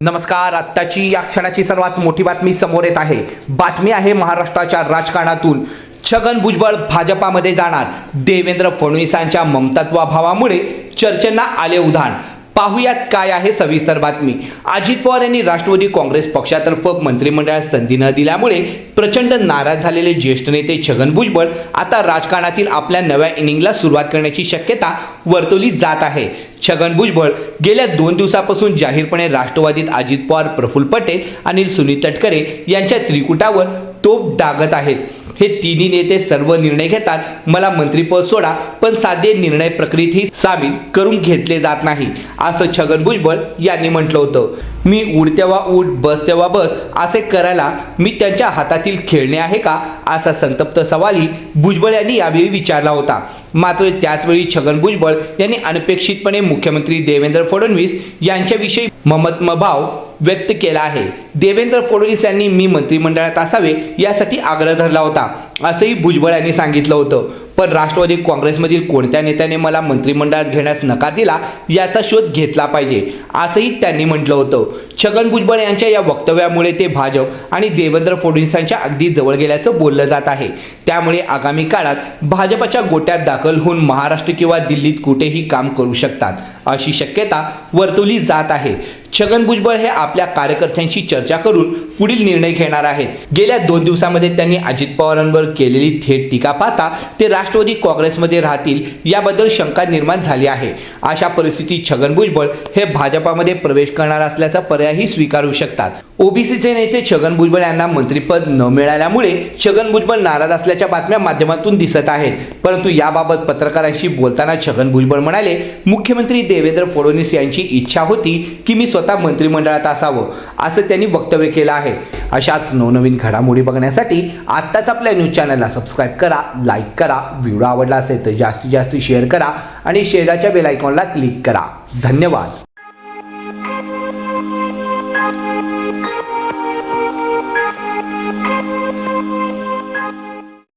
नमस्कार आत्ताची या क्षणाची सर्वात मोठी बातमी समोर येत आहे. बातमी आहे महाराष्ट्राच्या राजकारणातून. छगन भुजबळ भाजपामध्ये जाणार. देवेंद्र फडणवीसांच्या ममतत्वाभावामुळे चर्चेंना आले उधाण. पाहुयात काय आहे सविस्तर बातमी. अजित पवार यांनी राष्ट्रवादी काँग्रेस पक्षातर्फे मंत्रिमंडळात संधी न दिल्यामुळे प्रचंड नाराज झालेले ज्येष्ठ नेते छगन भुजबळ आता राजकारणातील आपल्या नव्या इनिंगला सुरुवात करण्याची शक्यता वर्तवली जात आहे. छगन भुजबळ गेल्या दोन दिवसापासून जाहीरपणे राष्ट्रवादीत अजित पवार प्रफुल्ल पटेल आणि सुनील तटकरे यांच्या त्रिकुटावर तोफ डागत आहेत. हे तिन्ही नेते सर्व निर्णय घेतात. मला मंत्रीपद सोडा पण साधे निर्णय प्रक्रियेतही सामील करून घेतले जात नाही असं छगन भुजबळ यांनी म्हटलं होतं. मी उड तेव्हा उड बस तेव्हा बस असे करायला मी त्यांच्या हातातील खेळणे आहे का असा संतप्त सवालही भुजबळ यांनी यावेळी विचारला होता. मात्र त्याचवेळी छगन भुजबळ यांनी अनपेक्षितपणे मुख्यमंत्री देवेंद्र फडणवीस यांच्याविषयी ममत्मभाव व्यक्त केला आहे. देवेंद्र फडणवीस यांनी मी मंत्रिमंडळात असावे यासाठी आग्रह धरला होता. असंही भुजबळ यांनी सांगितलं होतं. पण राष्ट्रवादी काँग्रेसमधील कोणत्या नेत्याने मला मंत्रिमंडळात घेण्यास नकार दिला याचा शोध घेतला पाहिजे असंही त्यांनी म्हटलं होतं. छगन भुजबळ यांच्या या वक्तव्यामुळे ते भाजप आणि देवेंद्र फडणवीसांच्या अगदी जवळ गेल्याचं बोललं जात आहे. त्यामुळे आगामी काळात भाजपच्या गोट्यात दाखल होऊन महाराष्ट्र किंवा दिल्लीत कुठेही काम करू शकतात अशी शक्यता वर्तवली जात आहे. छगन भुजबळ हे आपल्या कार्यकर्त्यांशी चर्चा करून पुढील निर्णय घेणार आहेत. गेल्या दोन दिवसामध्ये त्यांनी अजित पवारांवर केलेली थेट टीका पाहता ते राष्ट्रवादी काँग्रेसमध्ये राहतील याबद्दल शंका निर्माण झाली आहे. अशा परिस्थितीत छगन भुजबळ हे भाजपामध्ये प्रवेश करणार असल्याचा पर्यायही स्वीकारू शकतात. ओबीसीचे नेते छगन भुजबळ यांना मंत्रिपद न मिळाल्यामुळे छगन भुजबळ नाराज असल्याच्या बातम्या माध्यमातून दिसत आहेत. परंतु याबाबत पत्रकारांशी बोलताना छगन भुजबळ म्हणाले मुख्यमंत्री देवेंद्र फडणवीस यांची इच्छा होती की मी स्वतः मंत्रिमंडळात असावं असं त्यांनी वक्तव्य केलं आहे. अशाच नवनवीन घडामोडी बघण्यासाठी आत्ताच आपल्या न्यूज चॅनलला सबस्क्राईब करा लाईक करा व्हिडिओ आवडला असेल तर जास्तीत जास्त शेअर करा आणि शेजारच्या बेल आयकॉनला क्लिक करा. धन्यवाद.